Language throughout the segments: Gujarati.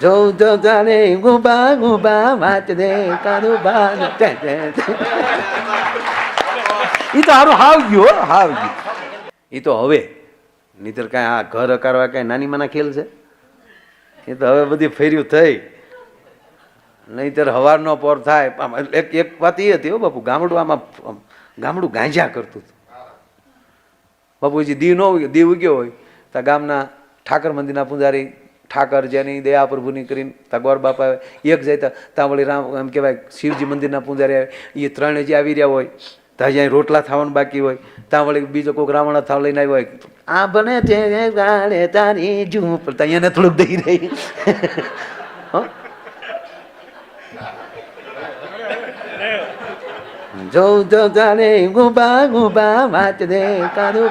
જો જો જાણે ગુબા ગુબા વાત રે કાનું બાન એ તો હારું હાવ ગયો હાવ ગયો એ તો હવે, નહીતર કાંઈ આ ઘર અકારવા કાંઈ નાની માના ખેલ છે? એ તો હવે બધી ફેર્યું થઈ. નહીતર હવારનો પોર થાય. એક એક વાત એ હતી, હો, બાપુ, ગામડું આમાં ગામડું ગાંજા કરતું હતું. બાપુજી દીવ ન દીવ ઉગ્યો હોય, તો ગામના ઠાકર મંદિરના પૂજારી ઠાકર જેની દયા પ્રભુની કરીને તા ગોર બાપા આવે, એક જાય ત્યાં વળી રામ, એમ કહેવાય, શિવજી મંદિરના પૂજારી આવે એ ત્રણે જે આવી રહ્યા હોય ત્યાં જ્યાં રોટલા થવાનું બાકી હોય ત્યાં વળી બીજો કોઈક રાવણ થાવ લઈને આવ્યો હોય, આ બને તે ગાળે તારી ઝૂંપ ત્યાં એને થોડુંક દઈ રહી. હો? જો જો ગુબા ગુબા વાત રે કાનું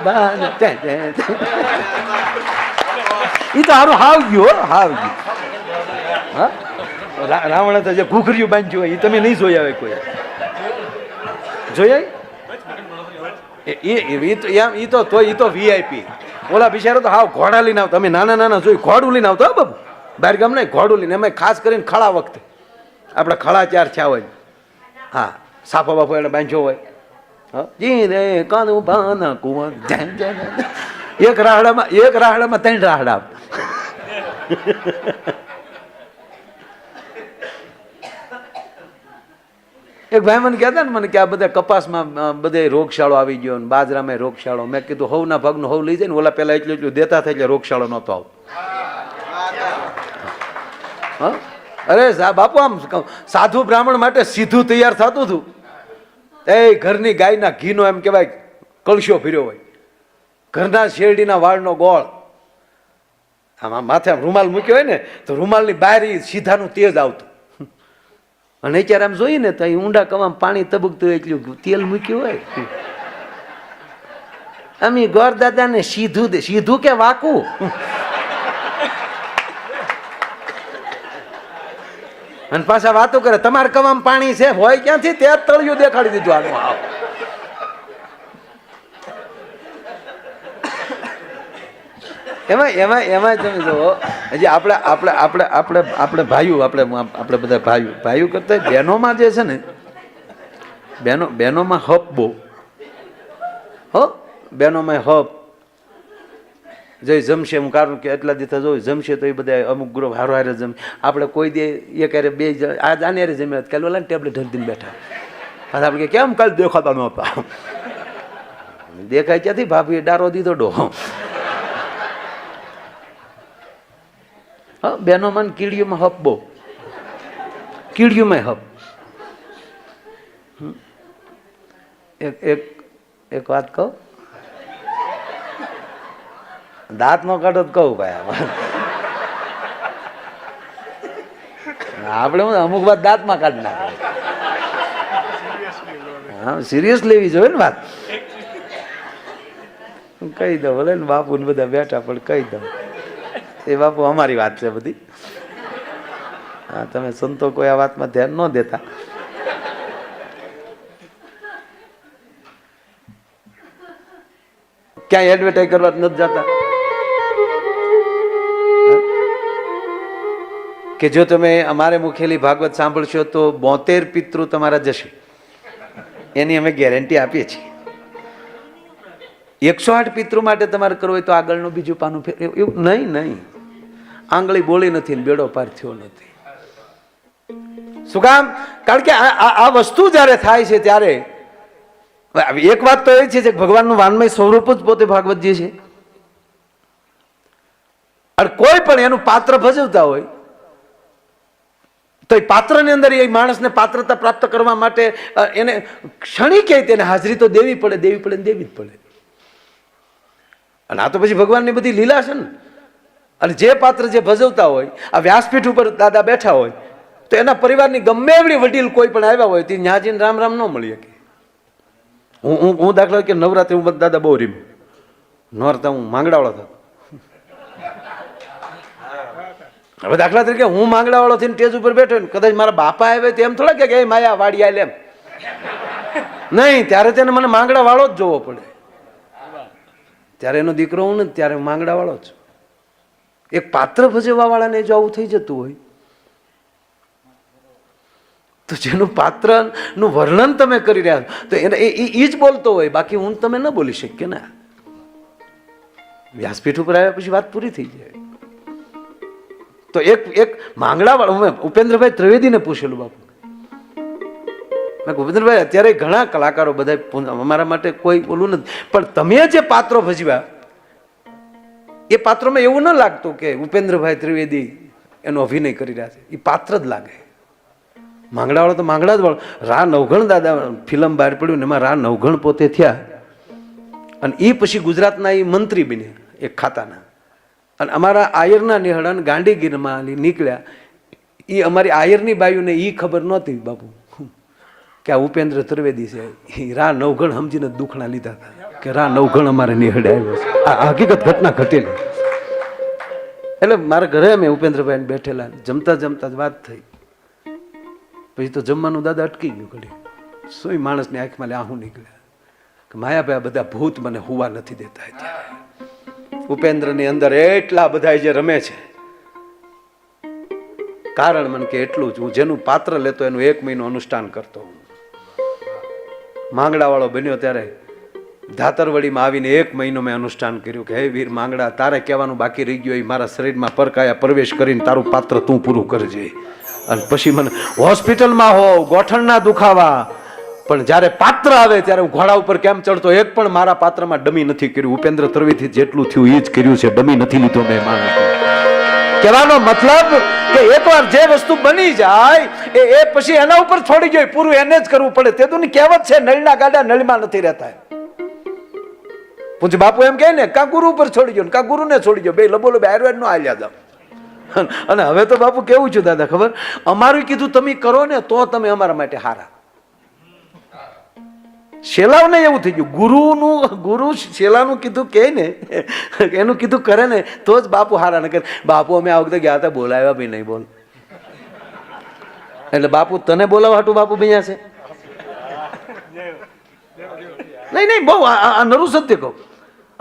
ઈ તો હારું હાવ ગયું હાવ ગયું હા રાવણે તો જે ઘૂઘર્યું બાંધ્યું હોય એ તમે નહીં જોઈ આવે કોઈ. જોઈ આવી? એ, એ- એ તો એમ તો એ તો વીઆઈપી ઓલા બિચારો તો હાવ ઘોડા લઈને આવતા. અમે નાના નાના જોઈ ઘોડું લઈને આવતો બાબુ. બહાર ગામ નહીં ઘોડું લઈને. અમે ખાસ કરીને ખળા વખતે. આપણે ખળા ચાર થયા હોય. હા, સાફો બાફો એને બાંધ્યો હોય. હા? રે કાનું બાના કુંવર જેમ જેમ એક રાહડામાં એક રાહડામાં ત્રણ રાહડા. એક ભાઈ મને કહેતા ને, મને કે આ બધા કપાસમાં બધે રોગશાળો આવી ગયો ને, બાજરામાં રોગશાળો. મેં કીધું, હવના ભાગનું હવ લઈ જાય ને, ઓલા પહેલાં એટલું એટલું દેતા થાય એટલે રોગશાળો નહોતો આવતો. હા? અરે સાહેબ બાપુ, આમ સાધુ બ્રાહ્મણ માટે સીધું તૈયાર થતું હતું એ ઘરની ગાયના ઘીનો એમ કહેવાય, કળશો ફર્યો હોય. ઘરના શેરડીના વાળનો ગોળ. આમાં માથે રૂમાલ મૂક્યો હોય ને, તો રૂમાલની બહાર સીધાનું તેજ આવતું. અને અત્યારે આમ જોઈએ ને, તો અહીં ઊંડા કવામાં પાણી તબકતું એટલું તેલ મૂક્યું હોય. અમે ગોર દાદાને સીધું દે, સીધું કે વાકું? અને પાછા વાતો કરે, તમારે કવામાં પાણી છે? હોય ક્યાંથી? તે તળિયું દેખાડી દીધું આનું. આવ એમાં એમાં એમાં તમે જુઓ, હજી આપણે આપણે આપણે આપણે આપણે ભાઈઓ, આપણે આપણે બધા ભાઈઓ ભાઈઓ કરતા બહેનોમાં જે છે ને, બહેનો બહેનોમાં હપ બહુ. હો? બહેનોમાં હપ. જઈ જમશે હું કારણ કે એટલા દિવસ જોયું જમશે તો એ બધા અમુક ગ્રુપ હારો હારે જમે. આપણે કોઈ દે એક ક્યારે બે આ જાન્યારે હારે કાલે ઓલા ટેબ્લેટ હરદીને બેઠા. પાછા આપણે કેમ કાલે દેખાતા નહોતા? દેખાય ક્યાંથી ભાભીએ ડારો દીધો ડો. હા બહેનોમાં ને કીડીઓમાં હપ બહુ. કીડીઓમાં હપ. એક એક એક વાત કહું? દાંત નો કાઢો તો કહું ભાઈ. આપણે અમુક વાત દાંતમાં કાઢી નાખે હા સિરિયસ લેવી જોઈએ ને વાત. કહી દઉં, ભલે ને બાપુ ને બધા બેઠા, પણ કહી દઉં. એ બાપુ અમારી વાત છે બધી. હા, તમે સંતો કોઈ આ વાતમાં ધ્યાન ન દેતા. ક્યાંય એડવર્ટાઈઝ કરવા નથી જતા. કે જો તમે અમારે મુખેલી ભાગવત સાંભળશો તો બોતેર પિતૃ તમારા જશે. એની અમે ગેરંટી આપીએ છીએ. એકસો આઠ પિતૃ માટે તમારે કરવું હોય તો આગળનું બીજું પાનું ફેર એવું નહીં નહીં. આંગળી બોલી નથી ને બેડો પાર થયો નથી. શું કામ? કારણ કે આ વસ્તુ જ્યારે થાય છે ત્યારે એક વાત તો એ છે કે ભગવાનનું વાનમય સ્વરૂપ જ પોતે ભાગવતજી છે. અને કોઈ પણ એનું પાત્ર ભજવતા હોય, તો એ પાત્રની અંદર એ માણસને પાત્રતા પ્રાપ્ત કરવા માટે એને એને ક્ષણિકે તેને હાજરી તો દેવી પડે દેવી પડે દેવી જ પડે. અને આ તો પછી ભગવાનની બધી લીલા છે ને. અને જે પાત્ર જે ભજવતા હોય, આ વ્યાસપીઠ ઉપર દાદા બેઠા હોય, તો એના પરિવારની ગમે એવડી વડીલ કોઈ પણ આવ્યા હોય, તે ન્યાજીને રામ રામ ન મળી શકે. હું હું હું દાખલા કે નવરાત્રી હું બધા દાદા બહુ રીમ. નોરતા હું માંગડાવાળો થતો. હવે દાખલા તરીકે હું માંગડાવાળો થઈને ટેજ ઉપર બેઠો ને, કદાચ મારા બાપા આવે તો એમ થોડા કે માયા, વાડી આલે એમ. નહીં, ત્યારે તેને મને માંગડાવાળો જ જોવો પડે. ત્યારે એનો દીકરો હું ને ત્યારે માંગડાવાળો વાળો જ એક પાત્ર ભજવવા વાળાને જો આવું થઈ જતું હોય, તો જેનું પાત્રનું વર્ણન તમે કરી રહ્યા તો એને એ એ જ બોલતો હોય, બાકી હું તમે ન બોલી શકીએ ને. વ્યાસપીઠ ઉપર આવ્યા પછી વાત પૂરી થઈ જાય. તો એક એક માંગડા વાળો મેં ઉપેન્દ્રભાઈ ત્રિવેદીને પૂછેલું બાપુ. મેં ઉપેન્દ્રભાઈ, અત્યારે ઘણા કલાકારો બધા અમારા માટે કોઈ બોલું નથી, પણ તમે જે પાત્રો ભજવ્યા એ પાત્રમાં એવું ન લાગતું કે ઉપેન્દ્રભાઈ ત્રિવેદી એનો અભિનય કરી રહ્યા છે. એ પાત્ર જ લાગે. માંગડાવાળો તો માંગડા જ વાળો. રા નવઘણ દાદા ફિલ્મ બહાર પડ્યું ને એમાં રા નવઘણ પોતે થયા. અને એ પછી ગુજરાતના એ મંત્રી બન્યા, એક ખાતાના. અને અમારા આયરના નિહળન ગાંડીગીરમાં નીકળ્યા. એ અમારી આયરની બાયુને એ ખબર નહોતી બાપુ. કે આ ઉપેન્દ્ર ત્રિવેદી છે. એ રા નવઘણ સમજીને દુખણા લીધા હતા. કે રા નવઘણ અમારે નિહળે આવ્યો છે. આ હકીકત ઘટના ઘટેલી. એટલે મારા ઘરે અમે ઉપેન્દ્રભાઈ બેઠેલા. જમતા જમતા જ વાત થઈ. પછી તો જમવાનું દાદા અટકી ગયું ઘડી સોય માણસની આંખમાં લે આહું નીકળ્યા. કે માયાભાઈ બધા ભૂત મને હુવા નથી દેતા અત્યારે ઉપેન્દ્રની અંદર એટલા બધા જે રમે છે. કારણ મને કે એટલું જ. હું જેનું પાત્ર લેતો એનું એક મહિનો અનુષ્ઠાન કરતો હું માંગડા વાળો બન્યો ત્યારે ધાતરવડીમાં આવીને એક મહિનો મેં અનુષ્ઠાન કર્યું કે, હે વીર માંગડા, તારે કહેવાનું બાકી રહી ગયું એ મારા શરીરમાં પરકાયા પ્રવેશ કરીને તારું પાત્ર તું પૂરું કરજે. અને પછી મને, હોસ્પિટલમાં હોવ ગોઠણના દુખાવા. પણ જ્યારે પાત્ર આવે ત્યારે હું ઘોડા ઉપર કેમ ચડતો, એક પણ મારા પાત્રમાં ડમી નથી કર્યું. ઉપેન્દ્ર ત્રવીથી જેટલું થયું એ જ કર્યું છે, ડમી નથી લીધો મેં માણસ કહેવાનો મતલબ કે એકવાર જે વસ્તુ બની જાય, એ એ પછી એના ઉપર છોડી જાય પૂરું એને જ કરવું પડે. તે ની કહેવત છે, નળના ગાડા નળમાં નથી રહેતા પૂછ બાપુ એમ કહે ને, કા ગુરુ ઉપર છોડી ગયો કા ગુરુને છોડી ગયો બે લબો લબે આયુર્વેદ નો આલ્યા જાવ અને હવે તો બાપુ કેવું છું દાદા, ખબર? અમારું કીધું તમે કરો ને, તો તમે અમારા માટે હારા. શેલાવને એવું થઈ ગયું. ગુરુનું, ગુરુ શેલાનું કીધું કે ને, એનું કીધું કરે ને, તો જ બાપુ હારા. ન કરે બાપુ અમે આ વખતે ગયા હતા, બોલાવ્યા બી નહીં, બોલ. એટલે બાપુ તને બોલાવવા હાટું બાપુ ભૈયા છે? નહીં નહીં, બહુ આ નરું સત્ય કહું.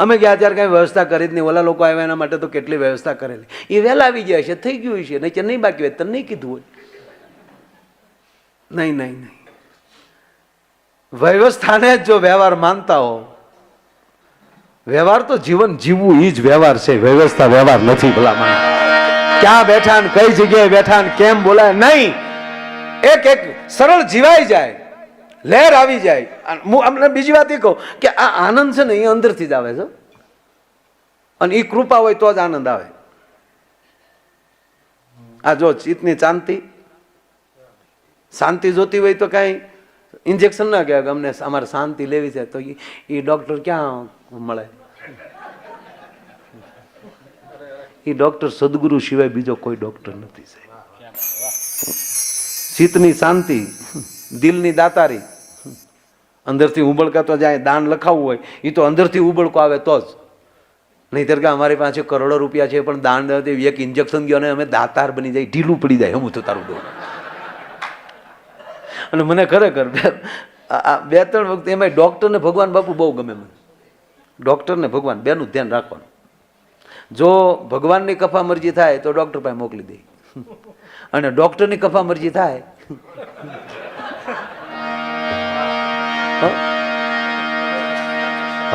અમે ગયા ત્યારે કાંઈ વ્યવસ્થા કરી જ નહીં. ઓલા લોકો આવ્યા એના માટે તો કેટલી વ્યવસ્થા કરેલી. એ વહેલા આવી ગયા છે, થઈ ગયું છે. નહીં નહીં બાકી હોય તને નહીં કીધું હોય. નહીં નહીં નહીં. વ્યવસ્થાને જ જો વ્યવહાર માનતા હો, વ્યવહાર તો જીવન જીવવું એ જ વ્યવહાર છે. વ્યવસ્થા વ્યવહાર નથી ભલામણ. ક્યાં બેઠા ને કઈ જગ્યાએ બેઠા ને કેમ બોલાય? નહીં. એક એક સરળ જીવાઈ જાય. લહેર આવી જાય. હું અમને બીજી વાત એ કહું કે આ આનંદ છે ને એ અંદરથી જ આવે છે. અને એ કૃપા હોય તો જ આનંદ આવે. આ જો ચિત્તની શાંતિ શાંતિ જોતી હોય તો કાંઈ ઇન્જેક્શન ના કહેવાય કે અમને અમારે શાંતિ લેવી છે તો એ ડૉક્ટર ક્યાં મળે? એ ડોક્ટર સદગુરુ સિવાય બીજો કોઈ ડૉક્ટર નથી સાહેબ. ચિત્તની શાંતિ દિલની દાતારી. અંદરથી ઉબળકાતો જાય, દાન લખાવવું હોય એ તો અંદરથી ઉબળકો આવે તો જ. નહીતર કે અમારી પાસે કરોડો રૂપિયા છે, પણ દાન એક ઇન્જેક્શન ગયો અને અમે દાતાર બની જાય, ઢીલું પડી જાય હું તો તારું દઉં અને મને ખરેખર બે- ત્રણ વખત એમાં ડૉક્ટરને ભગવાન બાપુ બહુ ગમે મને. ડૉક્ટરને ભગવાન, બેનું ધ્યાન રાખવાનું. જો ભગવાનની કફા મરજી થાય તો ડૉક્ટર પાસે મોકલી દે. અને ડૉક્ટરની કફા મરજી થાય?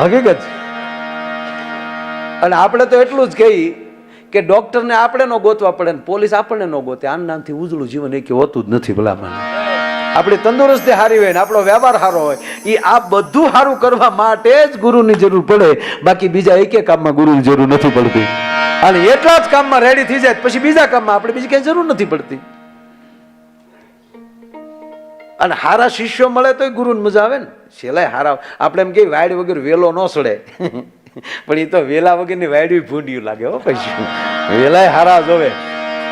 હકીકત? અને આપણે તો એટલું જ કહી કે ડોક્ટરને આપણે ન ગોતવા પડે ને પોલીસ આપણને ન ગોતે. આના નામથી ઉજળું જીવન એ હોતું જ નથી ભલામણ. આપણી તંદુરસ્તી સારી હોય ને આપણો વ્યવહાર સારો હોય એ આ બધું સારું કરવા માટે જ ગુરુની જરૂર પડે. બાકી બીજા એકે કામમાં ગુરુની જરૂર નથી પડતી. અને એટલા જ કામમાં રેડી થઈ જાય પછી બીજા કામમાં આપણે બીજી કઈ જરૂર નથી પડતી. અને સારા શિષ્યો મળે તો ગુરુને મજા આવે ને. છેલ્લા હારા આપણે એમ કે વાડ વગર વેલો ન સડે. પણ એ તો વેલા વગરની વાડવી ભૂંડિયું લાગે હો પછી. વેલાય હારા જોવે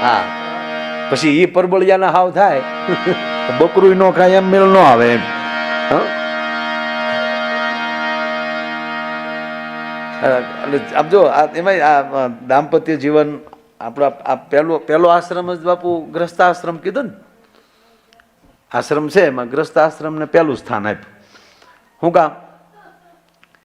હા. પછી એ પરબળિયાના હાવ થાય. બકરું નો ખાય એમ મેળ નો આવે એમ. આપ જો એમાં આ દાંપત્ય જીવન આપણો આ પહેલો પહેલો આશ્રમ જ બાપુ ગ્રસ્ત આશ્રમ કીધો ને? આશ્રમ છે એમાં ગ્રસ્ત આશ્રમને પહેલું સ્થાન આપ્યું. શું કામ